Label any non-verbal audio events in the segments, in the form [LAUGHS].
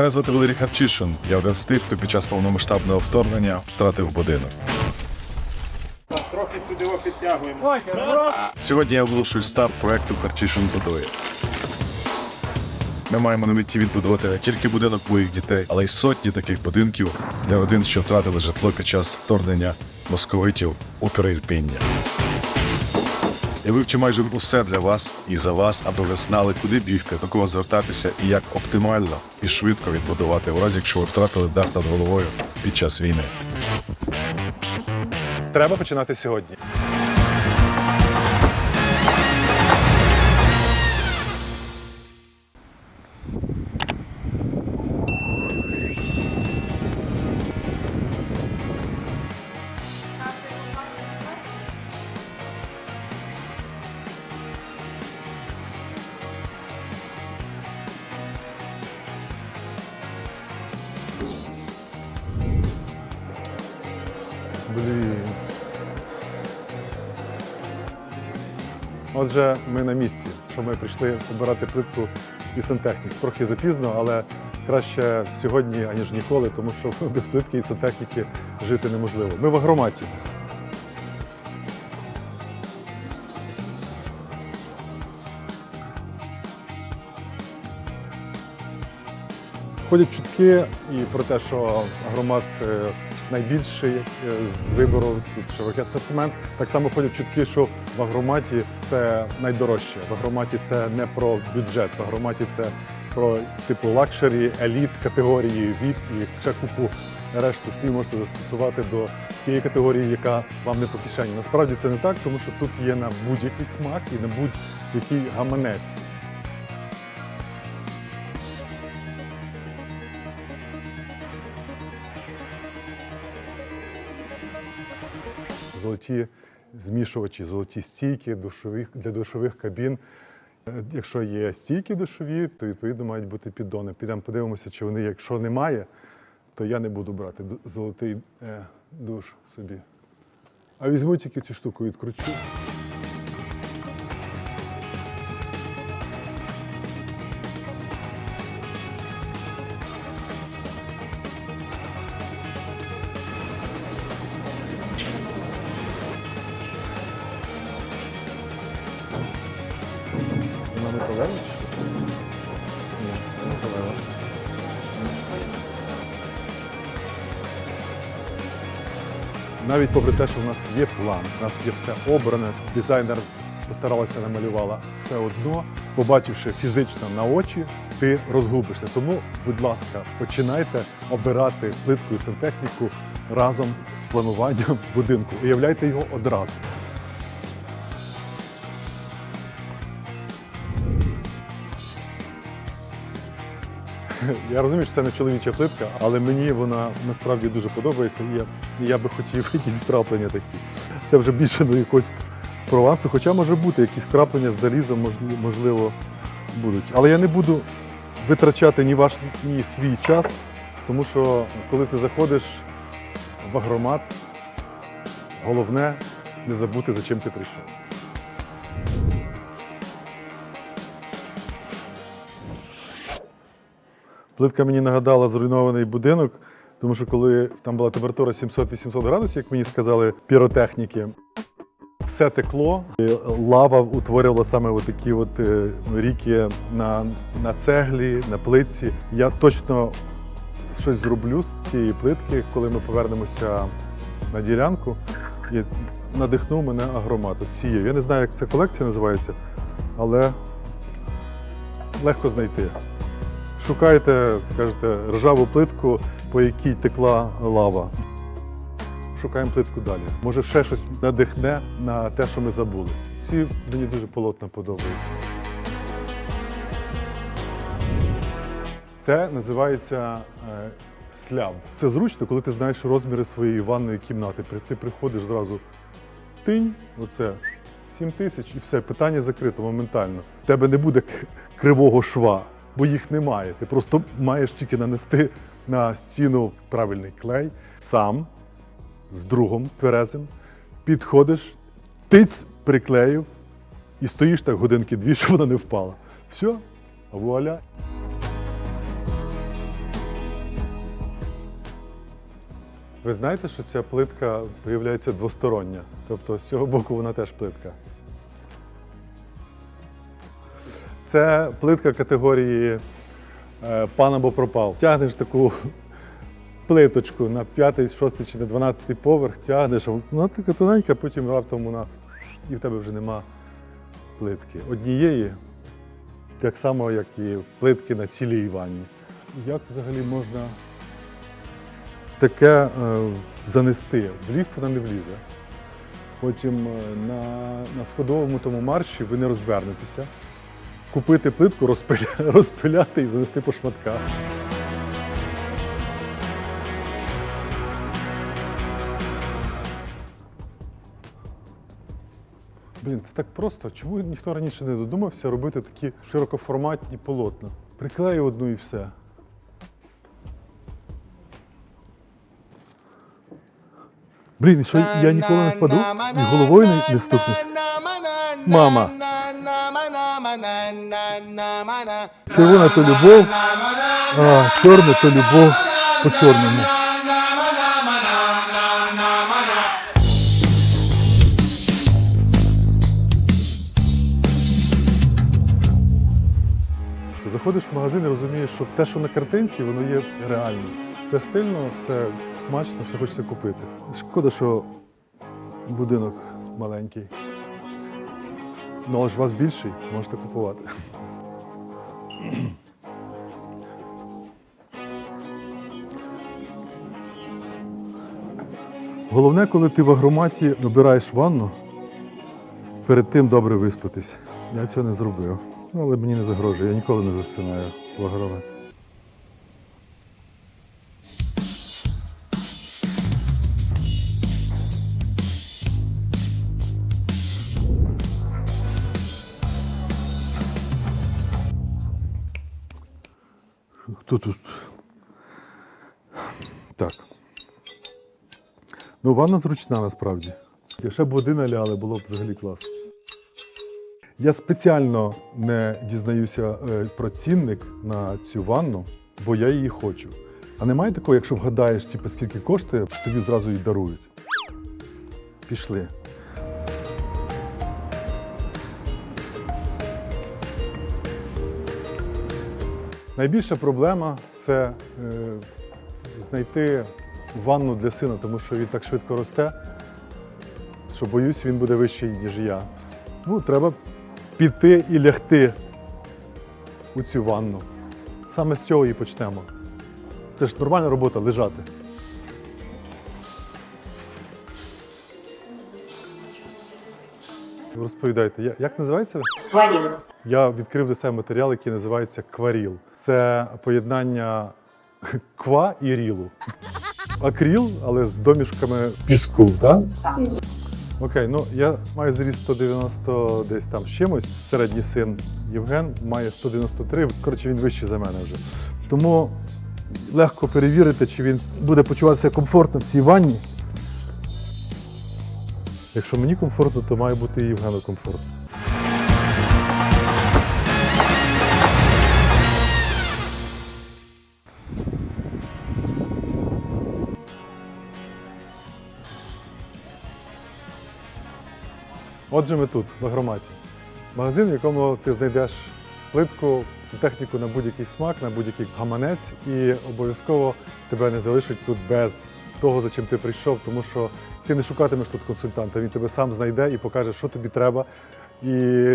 Мене звати Валерій Харчишин. Я один з тих, хто під час повномасштабного вторгнення втратив будинок. Трохи туди його підтягуємо. Сьогодні я оголошую старт проекту Харчишин будує. Ми маємо на меті відбудувати не тільки будинок моїх дітей, але й сотні таких будинків для родин, що втратили житло під час вторгнення московитів у Переірпіння. Я вивчу майже усе для вас і за вас, аби ви знали, куди бігти, до кого звертатися і як оптимально і швидко відбудувати, у разі якщо ви втратили дах над головою під час війни. Треба починати сьогодні. Ми на місці, що ми прийшли обирати плитку і сантехнік. Трохи запізно, але краще сьогодні, аніж ніколи, тому що [LAUGHS] без плитки і сантехніки жити неможливо. Ми в агроматі. Ходять чутки і про те, що агромат е, найбільший е, з вибору тут широкий асортимент. Так само ходять чутки, що в агроматі це найдорожче. В агроматі це не про бюджет, в агроматі це про типу лакшері, еліт категорії VIP і ще купу решту слів можете застосувати до тієї категорії, яка вам не по кишені. Насправді це не так, тому що тут є на будь-який смак і на будь-який гаманець. Золоті змішувачі, золоті стійки душових, для душових кабін. Е, Якщо є стійки душові, то відповідно мають бути піддони. Підемо подивимося, чи вони, якщо немає, то я не буду брати золотий е, душ собі. А візьму тільки цю штуку відкручу. Навіть попри те, що в нас є план, в нас є все обране, дизайнер постаралася намалювала все одно, побачивши фізично на очі, ти розгубишся. Тому, будь ласка, починайте обирати плитку і сантехніку разом з плануванням будинку. Уявляйте його одразу. [LAUGHS] Я розумію, що це не чоловіча плитка, але мені вона насправді дуже подобається. І я, я би хотів [LAUGHS] якісь вкраплення такі. Це вже більше до якогось провансу, хоча може бути якісь вкраплення з залізом, можливо, будуть. Але я не буду витрачати ні ваш, ні свій час, тому що коли ти заходиш в агромат, головне не забути, за чим ти прийшов. Плитка мені нагадала зруйнований будинок, тому що коли там була температура 700-800 градусів, як мені сказали піротехніки, все текло, і лава утворювала саме от такі от е, ріки на, на цеглі, на плитці. Я точно щось зроблю з цієї плитки, коли ми повернемося на ділянку. І надихнув мене агромат цією. Я не знаю, як ця колекція називається, але легко знайти. Шукайте, кажете, ржаву плитку, по якій текла лава. Шукаємо плитку далі. Може, ще щось надихне на те, що ми забули. Ці мені дуже полотна подобаються. Це називається е, сляв. Це зручно, коли ти знаєш розміри своєї ванної кімнати. Ти приходиш зразу тинь, оце 7 тисяч і все, питання закрито моментально. В тебе не буде кривого шва, бо їх немає. Ти просто маєш тільки нанести на стіну правильний клей, сам з другом тверезим, підходиш, тиць приклеїв і стоїш так годинки дві, щоб вона не впала. Все, вуаля. Ви знаєте, що ця плитка виявляється двостороння, тобто з цього боку вона теж плитка. Це плитка категорії е, пан або пропав. Тягнеш таку плиточку на п'ятий, шостий чи на дванадцятий поверх, тягнеш, вона така тоненька, потім раптом вона і в тебе вже нема плитки. Однієї, так само, як і плитки на цілій ванні. Як взагалі можна таке е, занести? В ліфт вона не влізе. Потім е, на, на сходовому тому марші ви не розвернетеся. Купити плитку, розпиля, [LAUGHS] розпиляти і занести по шматках. Блін, це так просто. Чому ніхто раніше не додумався робити такі широкоформатні полотна? Приклею одну і все. Блін, що я ніколи не впаду і головою не, не стукнусь. Мама. Червона то любов, а чорна то любов по чорному. Заходиш в магазин і розумієш, що те, що на картинці, воно є реальним. Все стильно, все смачно, все хочеться купити. Шкода, що будинок маленький. Ну, але ж у вас більший, можете купувати. Головне, коли ти в агроматі обираєш ванну, перед тим добре виспатись. Я цього не зробив. Ну, але мені не загрожує, я ніколи не засинаю в агроматі. Хто тут? Так. Ну, ванна зручна насправді. Якщо б води наляли, було б взагалі класно. Я спеціально не дізнаюся е, про цінник на цю ванну, бо я її хочу. А немає такого, якщо вгадаєш, типу, скільки коштує, тобі зразу її дарують. Пішли. Найбільша проблема це е, знайти ванну для сина, тому що він так швидко росте, що боюсь, він буде вищий, ніж я. Ну, треба піти і лягти у цю ванну. Саме з цього і почнемо. Це ж нормальна робота лежати. Розповідайте, як називається? Варил. Я відкрив для себе матеріал, який називається кваріл. Це поєднання ква і рілу. Акріл, але з домішками піску, так? Окей, ну я маю зріст 190 десь там з чимось. Середній син Євген має 193. Коротше, він вищий за мене вже. Тому легко перевірити, чи він буде почуватися комфортно в цій ванні. Якщо мені комфортно, то має бути і Євгену комфортно. Отже, ми тут, в агроматі. Магазин, в якому ти знайдеш плитку, техніку на будь-який смак, на будь-який гаманець, і обов'язково тебе не залишать тут без того, за чим ти прийшов, тому що ти не шукатимеш тут консультанта, він тебе сам знайде і покаже, що тобі треба. І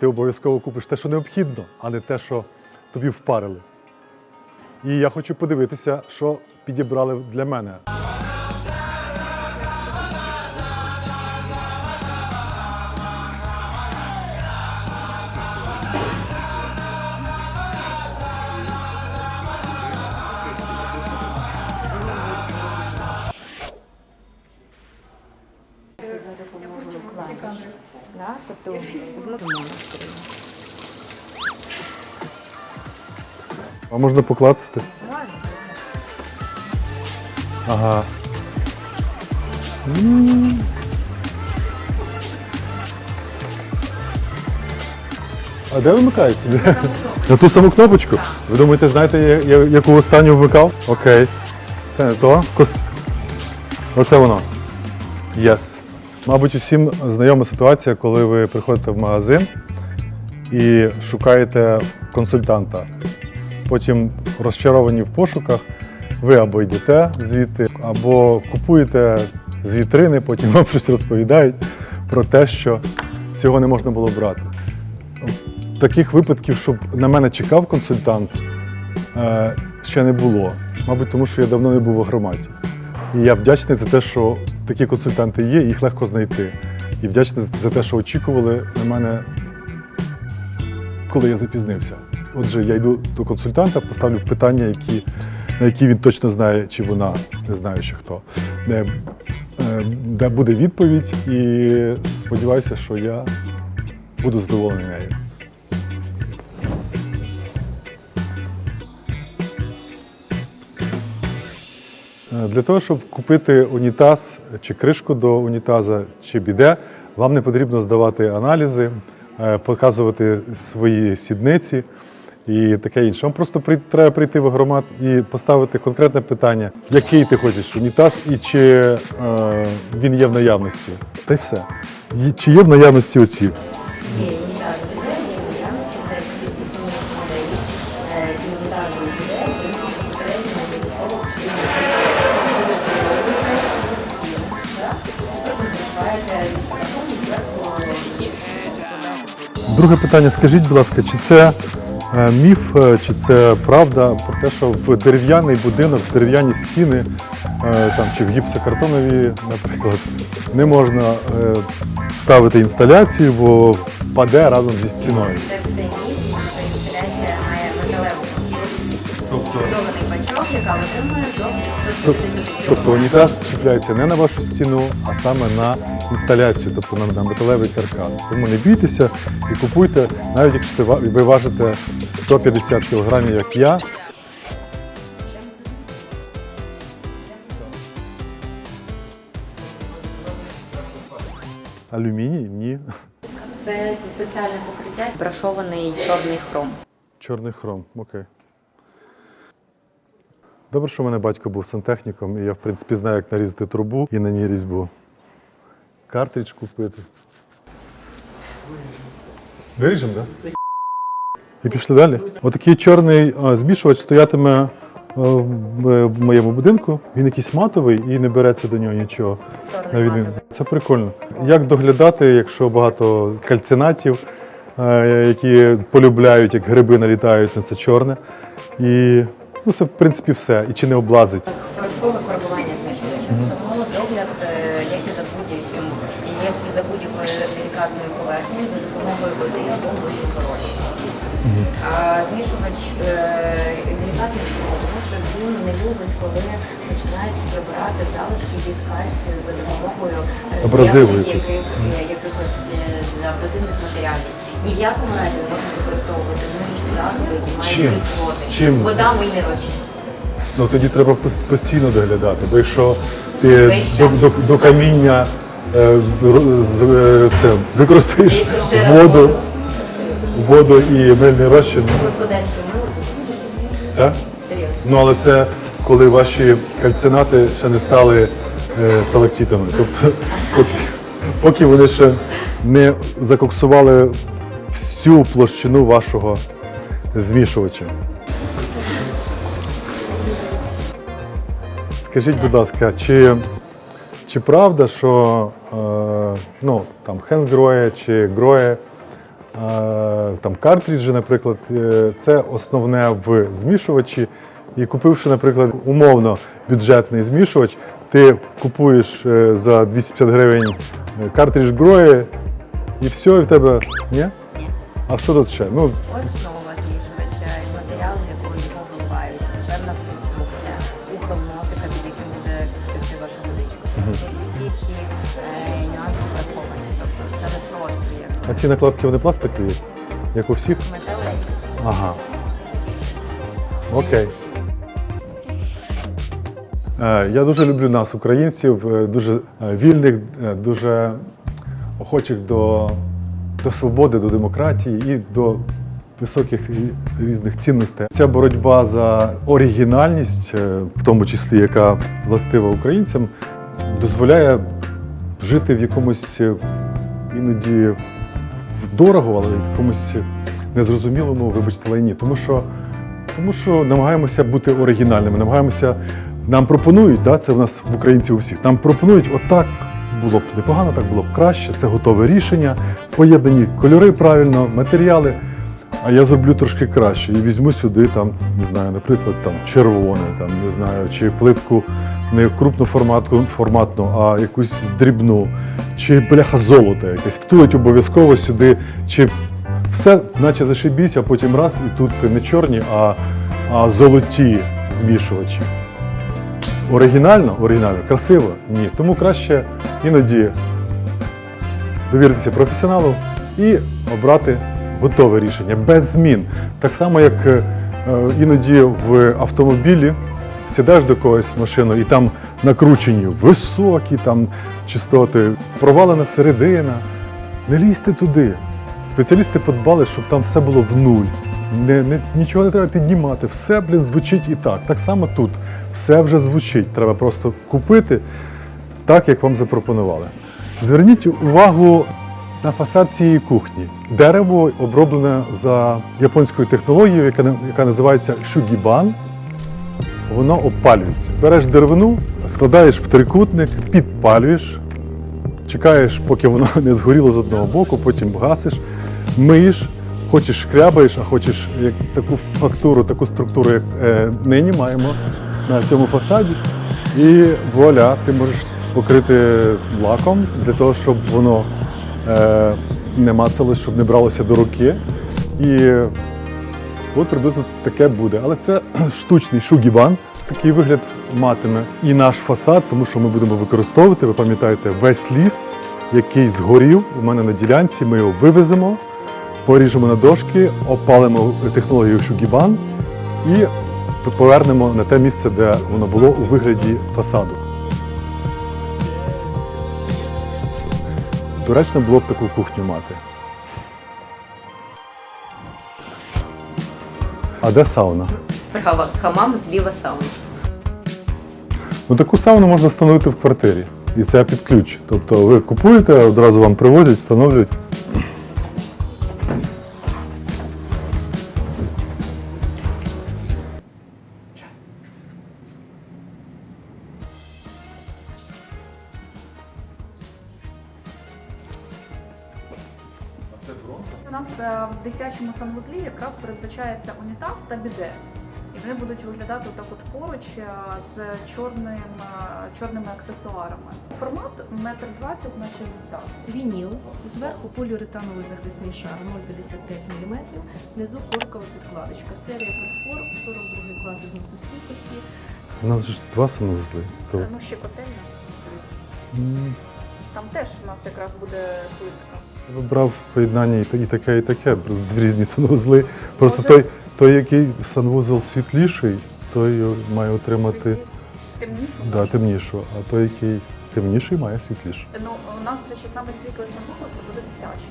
ти обов'язково купиш те, що необхідно, а не те, що тобі впарили. І я хочу подивитися, що підібрали для мене. Тобто знакомо. А можна поклацати? Ага. А де вимикається? На ту саму кнопочку? Ви думаєте, знаєте, я- я- яку останню вмикав? Окей. Це не то. Кос... Оце воно. Yes. Мабуть, усім знайома ситуація, коли ви приходите в магазин і шукаєте консультанта. Потім розчаровані в пошуках, ви або йдете звідти, або купуєте з вітрини, потім вам щось розповідають про те, що цього не можна було брати. Таких випадків, щоб на мене чекав консультант, е, ще не було. Мабуть, тому що я давно не був в громаді. І я вдячний за те, що такі консультанти є, їх легко знайти. І вдячний за те, що очікували на мене, коли я запізнився. Отже, я йду до консультанта, поставлю питання, які, на які він точно знає, чи вона, не знаю ще хто, де, е, де буде відповідь, і сподіваюся, що я буду задоволений нею. Для того, щоб купити унітаз чи кришку до унітаза чи біде, вам не потрібно здавати аналізи, е, показувати свої сідниці і таке інше. Вам просто треба прийти в агромат і поставити конкретне питання, який ти хочеш унітаз і чи е, він є в наявності. Та й все. Чи є в наявності оці? Друге питання: скажіть, будь ласка, чи це е, міф, е, чи це правда про те, що в дерев'яний будинок, в дерев'яні стіни е, там, чи в гіпсокартонові, наприклад, не можна ставити інсталяцію, бо впаде разом зі стіною. 250 Тобто унітаз чіпляється не на вашу стіну, а саме на інсталяцію, тобто на, металевий каркас. Тому не бійтеся і купуйте, навіть якщо ви важите 150 кг, як я. Алюміній? Ні. Це спеціальне покриття, брашований чорний хром. Чорний хром, окей. Добре, що в мене батько був сантехніком, і я, в принципі, знаю, як нарізати трубу і на ній різьбу. Картридж купити. Виріжемо, так? Да? І пішли далі. Отакий чорний а, змішувач стоятиме в в моєму будинку. Він якийсь матовий і не береться до нього нічого. Чорний. Це прикольно. Як доглядати, якщо багато кальцинатів, е, які полюбляють, як гриби налітають на це чорне. І ну, це, в принципі, все. І чи не облазить. Порошкове фарбування змішувача. Тому догляд, е, як і за будь-яким, як і за будь-якою делікатною поверхнею за допомогою води або дощу розчину. А змішувач е, делікатний чому? Тому що він не любить, коли починають прибирати залишки від кальцію за допомогою е, якихось абразивних матеріалів. Ні в якому разі не можна використовувати миючі засоби, які мають Чим? кислоти. Чим? Вода мильний розчин. Ну тоді треба пос- постійно доглядати, бо якщо ти до, до, до каміння е, ро- з- е, це, використаєш Більше ще раз воду, воду. воду і мильний розчин, Господарське мило. так? Серйозно. Ну але це коли ваші кальцинати ще не стали е, сталактитами. Тобто, поки, поки вони ще не закоксували всю площину вашого змішувача. Скажіть, будь ласка, чи, чи правда, що е, ну, там Хенсгроє чи Гроє, е, там картриджі, наприклад, е, це основне в змішувачі. І купивши, наприклад, умовно бюджетний змішувач, ти купуєш е, за 250 гривень картридж Гроє і все, і в тебе. Ні? А що тут ще? Ну, Основа змішувача і матеріал, якого його вливають. Це певна конструкція, ухил носика, під яким буде текти ваша водичка. Тобто всі ці е, нюанси враховані. Тобто це не просто як а ці накладки вони пластикові, як у всіх? металеві. Ага. Окей. Е, Я дуже люблю нас, українців, е, дуже е, вільних, е, дуже охочих до, до свободи, до демократії і до високих різних цінностей. Ця боротьба за оригінальність, е, в тому числі яка властива українцям, дозволяє жити в якомусь е, іноді дорого, але в якомусь незрозумілому, вибачте, лайні. Тому що, тому що намагаємося бути оригінальними, намагаємося. Нам пропонують, да, це в нас в українців у всіх, нам пропонують, отак було б непогано, так було б краще, це готове рішення, поєднані кольори правильно, матеріали. А я зроблю трошки краще і візьму сюди, там, не знаю, наприклад, там червоне, там, не знаю, чи плитку не крупну форматку, форматну, а якусь дрібну, чи бляха золото якесь. Втулить обов'язково сюди, чи все, наче зашибісь, а потім раз, і тут не чорні, а, а золоті змішувачі. Оригінально, оригінально, красиво? Ні. Тому краще іноді довіритися професіоналу і обрати готове рішення без змін. Так само, як е, іноді в автомобілі сідаєш до когось в машину і там накручені високі там частоти, провалена середина. Не лізьте туди. Спеціалісти подбали, щоб там все було в нуль. Не, не, нічого не треба піднімати. Все, блін, звучить і так. Так само тут. Все вже звучить. Треба просто купити так, як вам запропонували. Зверніть увагу на фасад цієї кухні. Дерево оброблене за японською технологією, яка, яка називається шугібан. Воно опалюється. Береш деревину, складаєш в трикутник, підпалюєш, чекаєш, поки воно [LAUGHS] не згоріло з одного боку, потім гасиш, миєш, хочеш шкрябаєш, а хочеш як таку фактуру, таку структуру, як е, нині маємо на цьому фасаді. І вуаля, ти можеш покрити лаком для того, щоб воно е, не мацалось, щоб не бралося до руки. І От приблизно таке буде. Але це [CLEARS THROAT] штучний шугібан. Такий вигляд матиме і наш фасад, тому що ми будемо використовувати, ви пам'ятаєте, весь ліс, який згорів у мене на ділянці. Ми його вивеземо, поріжемо на дошки, опалимо технологію шугібан і повернемо на те місце, де воно було у вигляді фасаду. Доречно було б таку кухню мати. А де сауна? Справа хамам, зліва сауна. Ну таку сауну можна встановити в квартирі. І це під ключ. Тобто ви купуєте, одразу вам привозять, встановлюють. У нас е, в дитячому санвузлі якраз передбачається унітаз та біде. І вони будуть виглядати так от поруч е, з чорним, е, чорними аксесуарами. Формат 1,20 на 60 Вініл, зверху поліуретановий захисний шар 0,55 мм, внизу коркова підкладочка. Серія Перфор, 42 клас зносостійкості. У нас ж два санвузли. То... Ну, ще котельня. м, Там теж у нас якраз буде плитка. Я вибрав поєднання і таке, і таке, різні санвузли. Просто Може- той, той, який санвузол світліший, той має отримати Темнішу. да, темнішу, а той, який темніший, має світліше. Ну, у нас, до речі, саме світлий санвузол це буде дитячий.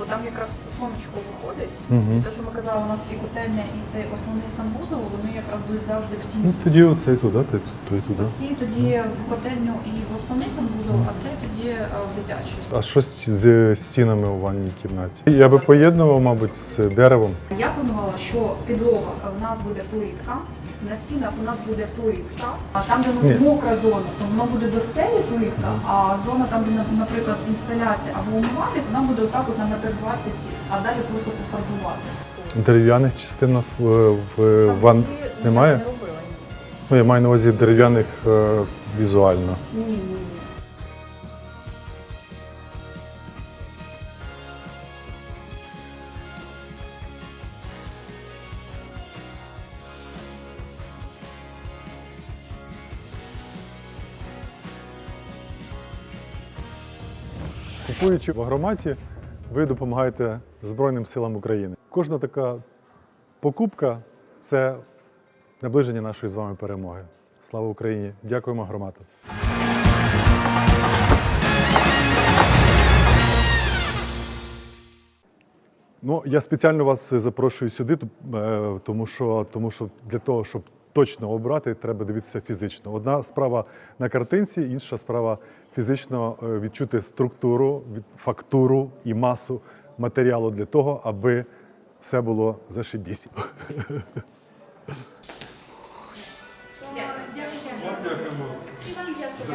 Бо там якраз це сонечко виходить. Угу. Те, що ми казали, у нас і котельня, і цей основний санвузол, вони якраз будуть завжди в тіні. Ну тоді оцей туди, той, той туди. Ці тоді в котельню і в основний санвузол, а цей тоді е, в дитячий. А що з, з стінами у ванній кімнаті? Я би поєднував, мабуть, з деревом. Я планувала, що підлога в нас буде плитка, на стінах у нас буде плитка, а там, де у нас мокра зона, то воно буде до стелі проєкта, а зона там, де, наприклад, інсталяція або умивальник, вона буде отак от на метр двадцять, а далі просто пофарбувати. Дерев'яних частин у нас в, в ван немає? Не робила, Ну, я маю на увазі дерев'яних е, візуально. ні. Ні, Купуючи в агроматі, ви допомагаєте Збройним силам України. Кожна така покупка це наближення нашої з вами перемоги. Слава Україні! Дякуємо агромату. Ну, я спеціально вас запрошую сюди, е, тому що, тому що для того, щоб точно обрати, треба дивитися фізично. Одна справа на картинці, інша справа фізично е, відчути структуру, фактуру і масу матеріалу для того, аби все було зашибісь. [LAUGHS]